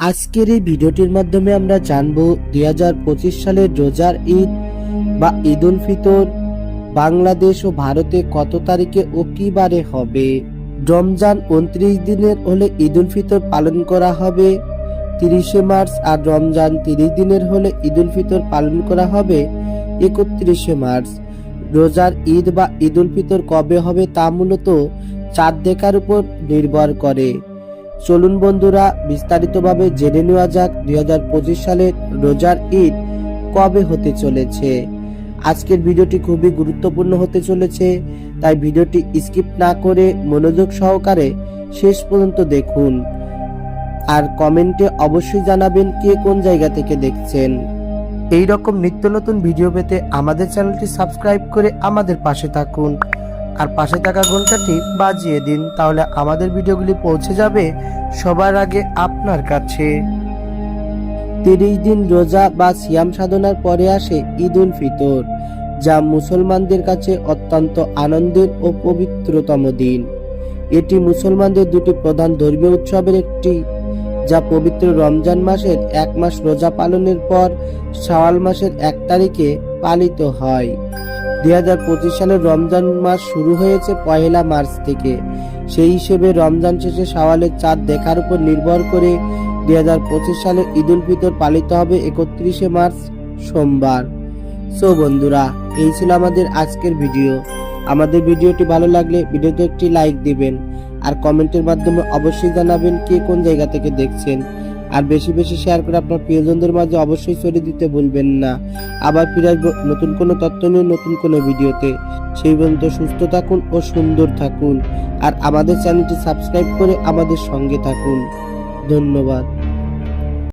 আজকের এই ভিডিওটির মাধ্যমে আমরা জানব দু হাজার পঁচিশ সালের রোজার ঈদ বা ঈদ উল ফিতর বাংলাদেশ ও ভারতে কত তারিখে ও কি বারে হবে? রমজান উনত্রিশ দিনের হলে ঈদ উল ফিতর পালন করা হবে। তিরিশে মার্চ আর রমজান তিরিশ দিনের হলে ঈদ উল ফিতর পালন করা হবে। একত্রিশে মার্চ। রোজার ঈদ বা ঈদ উল ফিতর কবে হবে তা মূলত চাঁদ দেখার উপর নির্ভর করে। চলুন বন্ধুরা, বিস্তারিতভাবে জেনে নেওয়া যাক দুই সালের রোজার ঈদ কবে হতে চলেছে। আজকের ভিডিওটি খুবই গুরুত্বপূর্ণ হতে চলেছে, তাই ভিডিওটি স্কিপ না করে মনোযোগ সহকারে শেষ পর্যন্ত দেখুন। আর কমেন্টে অবশ্যই জানাবেন কে কোন জায়গা থেকে দেখছেন। এই রকম নিত্য নতুন ভিডিও পেতে আমাদের চ্যানেলটি সাবস্ক্রাইব করে আমাদের পাশে থাকুন। আর পাশে থাকা ঘন্টাটি বাজিয়ে দিন, তাহলে আমাদের ভিডিওগুলি পৌঁছে যাবে সবার আগে আপনার কাছে। তিরিশ দিন রোজা বা সিয়াম সাধনার পরে আসে ঈদ উল ফিতর, যা মুসলমানদের কাছে অত্যন্ত আনন্দের ও পবিত্রতম দিন। এটি মুসলমানদের দুটি প্রধান ধর্মীয় উৎসবের একটি, যা পবিত্র রমজান মাসের এক মাস রোজা পালনের পর শাওয়াল মাসের এক তারিখে পালিত হয়। দুই হাজার পঁচিশ সালের রমজান মাস শুরু হয়েছে পহেলা মার্চ থেকে। সেই হিসেবে রমজান শেষে শাওয়ালের চাঁদ দেখার উপর নির্ভর করে দুই হাজার পঁচিশ সালের ঈদ উল ফিতর পালিত হবে একত্রিশে মার্চ সোমবার। সো বন্ধুরা, এই ছিল আমাদের আজকের ভিডিও। আমাদের ভিডিওটি ভালো লাগলে ভিডিওতে একটি লাইক দিবেন। আর কমেন্টের মাধ্যমে অবশ্যই জানাবেন কে কোন জায়গা থেকে দেখছেন। আর বেশি বেশি শেয়ার করে আপনার প্রিয়জনদের মাঝে অবশ্যই ছড়িয়ে দিতে ভুলবেন না। আবার ফিরে আসব নতুন কোনো তথ্য নিয়ে, নতুন কোনো ভিডিওতে। সেই পর্যন্ত সুস্থ থাকুন ও সুন্দর থাকুন। আর আমাদের চ্যানেলটি সাবস্ক্রাইব করে আমাদের সঙ্গে থাকুন। ধন্যবাদ।